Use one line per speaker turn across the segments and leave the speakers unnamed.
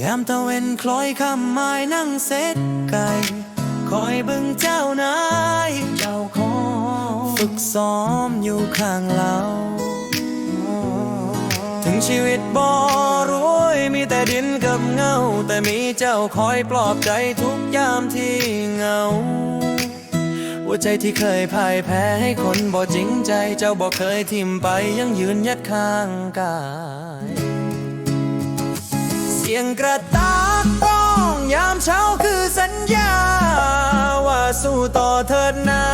ยามตะเวนคล้อยคำไม้นั่งเซ็ตไก่คอยบึงเจ้านายเจ้าของฝึกซ้อมอยู่ข้างเราถึงชีวิตบ่รวยมีแต่ดินกับเงา แต่มีเจ้าคอยปลอบใจทุกยามที่เงาหัวใจที่เคยพ่ายแพ้ให้คนบ่จริงใจ เจ้าบ่เคยทิ่มไปยังยืนยัดข้างกาย สียงกระตากป้องยามเช้าคือสัญญา ว่าสู้ต่อเถิดนา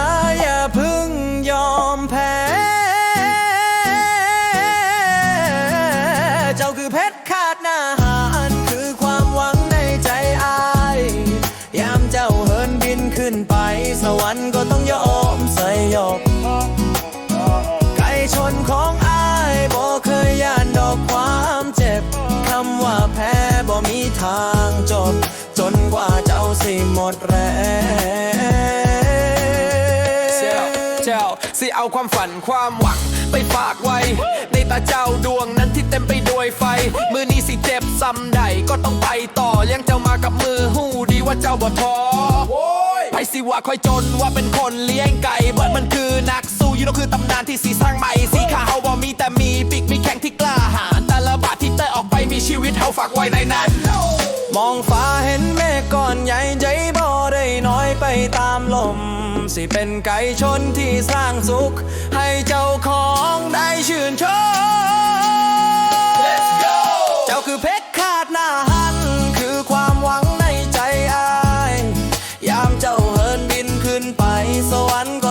หมดแรง
เจ้าเจ้าสิเอาความฝันความหวังไปฝากไว้ ในตาเจ้าดวงนั้นที่เต็มไปด้วยไฟ มือนี้สิเจ็บซ้ำใดก็ต้องไปต่อเลี้ยงเจ้ามากับมือหูดีว่าเจ้าบ่ท้อไปสิว่าคอยจนว่าเป็นคนเลี้ยงไก่เบิร์ดมันคือนักสู้ยูโนคือตำนานที่สีสร้างใหม่สีขาวบ่มีแต่มีปีกมีแข็งที่
สิเป็นไก่ชนที่สร้างสุข ให้เจ้าของได้ชื่นชมเจ้าคือเพชรขาดหน้าหัน คือความหวังในใจอาย ยามเจ้าเฮินบินขึ้นไปสวรรค์ก็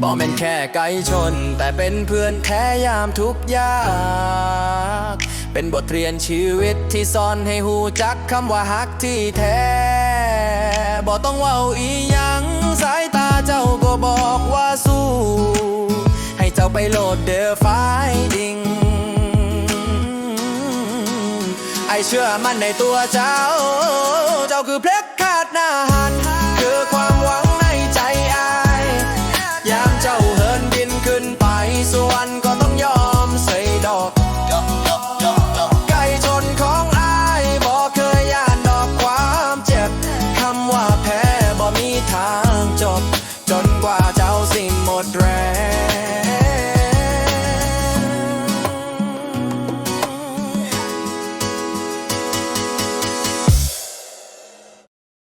บ่แม่นแค่ไก่ชน แต่เป็นเพื่อนแท้ยามทุกยาก เป็นบทเรียนชีวิตที่สอนให้หูจักคำว่าฮักที่แท้บ่ต้องเว้าอีหยังสายตาเจ้าก็บอกว่าสู้ ให้เจ้าไปโหลดเดอไฟดิงไอเชื่อมันในตัวเจ้า เจ้าคือเพลกขาดหน้าหัน